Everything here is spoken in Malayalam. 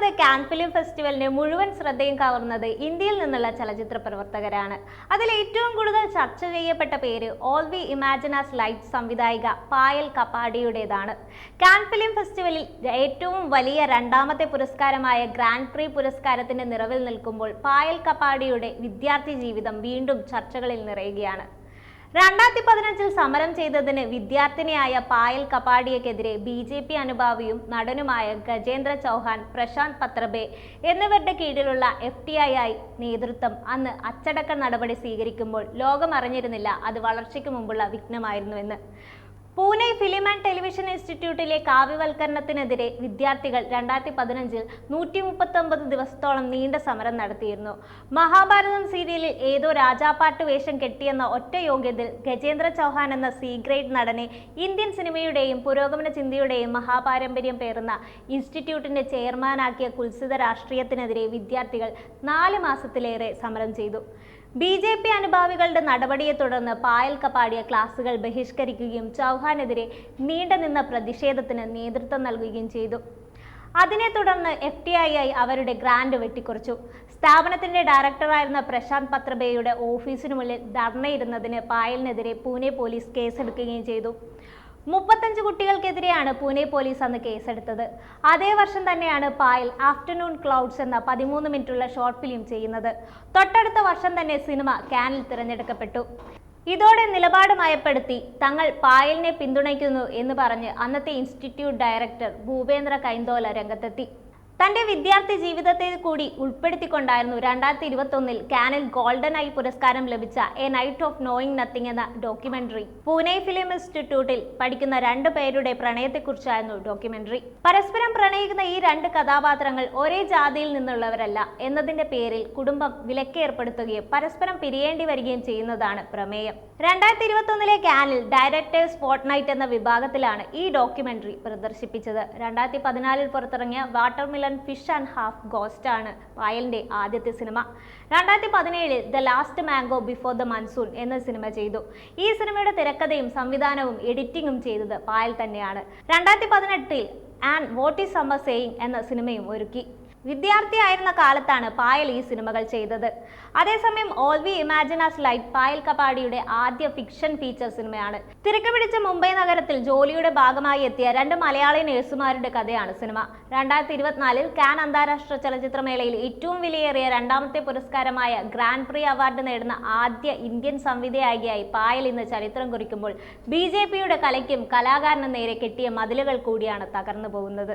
ഇരുപത്തിരണ്ടാമത് കാൻ ഫിലിം ഫെസ്റ്റിവലിന് മുഴുവൻ ശ്രദ്ധയും കവർന്നത് ഇന്ത്യയിൽ നിന്നുള്ള ചലച്ചിത്ര പ്രവർത്തകരാണ്. അതിൽ ഏറ്റവും കൂടുതൽ ചർച്ച ചെയ്യപ്പെട്ട പേര് all we imagine as light സംവിധായിക Payal കപ്പാടിയുടേതാണ്. കാൻ ഫിലിം ഫെസ്റ്റിവലിൽ ഏറ്റവും വലിയ രണ്ടാമത്തെ പുരസ്കാരമായ ഗ്രാൻഡ് പ്രീ പുരസ്കാരത്തിന്റെ നിറവിൽ നിൽക്കുമ്പോൾ പായൽ കപ്പാടിയുടെ വിദ്യാർത്ഥി ജീവിതം വീണ്ടും ചർച്ചകളിൽ നിറയുകയാണ്. രണ്ടായിരത്തി പതിനഞ്ചിൽ സമരം ചെയ്തതിന് വിദ്യാർത്ഥിനിയായ പായൽ കപാടിയക്കെതിരെ ബി ജെ പി അനുഭാവിയും നടനുമായ ഗജേന്ദ്ര ചൗഹാൻ പ്രശാന്ത് പത്രബെ എന്നിവരുടെ കീഴിലുള്ള എഫ് ടി ഐ ആയി നേതൃത്വം അന്ന് അച്ചടക്ക നടപടി സ്വീകരിക്കുമ്പോൾ ലോകം അറിഞ്ഞിരുന്നില്ല അത് വളർച്ചയ്ക്ക് മുമ്പുള്ള വിഘ്നമായിരുന്നുവെന്ന്. പൂനെ ഫിലിം ആൻഡ് ടെലിവിഷൻ ഇൻസ്റ്റിറ്റ്യൂട്ടിലെ കാവ്യവൽക്കരണത്തിനെതിരെ വിദ്യാർത്ഥികൾ രണ്ടായിരത്തി പതിനഞ്ചിൽ നൂറ്റി മുപ്പത്തൊമ്പത് ദിവസത്തോളം നീണ്ട സമരം നടത്തിയിരുന്നു. മഹാഭാരതം സീരിയലിൽ ഏതോ രാജാപ്പാട്ട് വേഷം കെട്ടിയെന്ന ഒറ്റ യോഗ്യതയിൽ ഗജേന്ദ്ര ചൗഹാൻ എന്ന സി ഗ്രേഡ് നടനെ ഇന്ത്യൻ സിനിമയുടെയും പുരോഗമന ചിന്തയുടെയും മഹാപാരമ്പര്യം പേറുന്ന ഇൻസ്റ്റിറ്റ്യൂട്ടിന്റെ ചെയർമാനാക്കിയ കുൽസിത രാഷ്ട്രീയത്തിനെതിരെ വിദ്യാർത്ഥികൾ നാല് മാസത്തിലേറെ സമരം ചെയ്തു. ബി ജെ പി അനുഭാവികളുടെ നടപടിയെ തുടർന്ന് പായൽ കപ്പാടിയ ക്ലാസുകൾ ബഹിഷ്കരിക്കുകയും ചൗഹാനെതിരെ നീണ്ടുനിന്ന പ്രതിഷേധത്തിന് നേതൃത്വം നൽകുകയും ചെയ്തു. അതിനെ തുടർന്ന് എഫ് ടി ഐ ആയി അവരുടെ ഗ്രാൻഡ് വെട്ടിക്കുറച്ചു. സ്ഥാപനത്തിന്റെ ഡയറക്ടറായിരുന്ന പ്രശാന്ത് പത്രബേയുടെ ഓഫീസിനു മുന്നിൽ ധർണയിരുന്നതിന് പായലിനെതിരെ പൂനെ പോലീസ് കേസെടുക്കുകയും ചെയ്തു. മുപ്പത്തഞ്ച് കുട്ടികൾക്കെതിരെയാണ് പൂനെ പോലീസ് അന്ന് കേസെടുത്തത്. അതേ വർഷം തന്നെയാണ് പായൽ ആഫ്റ്റർനൂൺ ക്ലൗഡ്സ് എന്ന പതിമൂന്ന് മിനിറ്റുള്ള ഷോർട്ട് ഫിലിം ചെയ്യുന്നത്. തൊട്ടടുത്ത വർഷം തന്നെ സിനിമ കാനിൽ തിരഞ്ഞെടുക്കപ്പെട്ടു. ഇതോടെ നിലപാട് മയപ്പെടുത്തി തങ്ങൾ പായലിനെ പിന്തുണയ്ക്കുന്നു എന്ന് പറഞ്ഞ് അന്നത്തെ ഇൻസ്റ്റിറ്റ്യൂട്ട് ഡയറക്ടർ ഭൂപേന്ദ്ര കൈന്തോല രംഗത്തെത്തി. തന്റെ വിദ്യാർത്ഥി ജീവിതത്തെ കൂടി ഉൾപ്പെടുത്തിക്കൊണ്ടായിരുന്നു രണ്ടായിരത്തി ഇരുപത്തി ഒന്നിൽ കാനൽ ഗോൾഡൻ ഐ പുരസ്കാരം ലഭിച്ച a night of knowing nothing എന്ന ഡോക്യുമെന്ററി. പൂനെ ഫിലിം ഇൻസ്റ്റിറ്റ്യൂട്ടിൽ പഠിക്കുന്ന രണ്ട് പേരുടെ പ്രണയത്തെക്കുറിച്ചായിരുന്നു ഡോക്യുമെന്ററി. പരസ്പരം പ്രണയിക്കുന്ന ഈ രണ്ട് കഥാപാത്രങ്ങൾ ഒരേ ജാതിയിൽ നിന്നുള്ളവരല്ല എന്നതിന്റെ പേരിൽ കുടുംബം വിലക്കേർപ്പെടുത്തുകയും പരസ്പരം പിരിയേണ്ടി വരികയും ചെയ്യുന്നതാണ് പ്രമേയം. രണ്ടായിരത്തി ഇരുപത്തി ഒന്നിലെ കാനിൽ ഡയറക്ടേഴ്സ് ഫോർട്ട് നൈറ്റ് എന്ന വിഭാഗത്തിലാണ് ഈ ഡോക്യുമെന്ററി പ്രദർശിപ്പിച്ചത്. രണ്ടായിരത്തി പതിനാലിൽ പുറത്തിറങ്ങിയ watermelon fish and half ghost ആണ് പായലിന്റെ ആദ്യത്തെ സിനിമ. രണ്ടായിരത്തി പതിനേഴിൽ the last mango before the monsoon എന്ന സിനിമ ചെയ്തു. ഈ സിനിമയുടെ തിരക്കഥയും സംവിധാനവും എഡിറ്റിംഗും ചെയ്തത് പായൽ തന്നെയാണ്. രണ്ടായിരത്തി പതിനെട്ടിൽ and what is summer saying എന്ന സിനിമയും ഒരുക്കി. വിദ്യാർത്ഥിയായിരുന്ന കാലത്താണ് പായൽ ഈ സിനിമകൾ ചെയ്തത്. അതേസമയം all we imagine as light Payal കപാടിയുടെ ആദ്യ ഫിക്ഷൻ ഫീച്ചർ സിനിമയാണ്. തിരക്ക് പിടിച്ച മുംബൈ നഗരത്തിൽ ജോലിയുടെ ഭാഗമായി എത്തിയ രണ്ട് മലയാളി നഴ്സുമാരുടെ കഥയാണ് സിനിമ. രണ്ടായിരത്തി ഇരുപത്തിനാലിൽ കാൻ അന്താരാഷ്ട്ര ചലച്ചിത്രമേളയിൽ ഏറ്റവും വിലയേറിയ രണ്ടാമത്തെ പുരസ്കാരമായ ഗ്രാൻഡ് പ്രീ അവാർഡ് നേടുന്ന ആദ്യ ഇന്ത്യൻ സംവിധായകയായി പായൽ ഇന്ന് ചരിത്രം കുറിക്കുമ്പോൾ ബി കലയ്ക്കും കലാകാരനും നേരെ കെട്ടിയ മതിലുകൾ കൂടിയാണ് തകർന്നു പോകുന്നത്.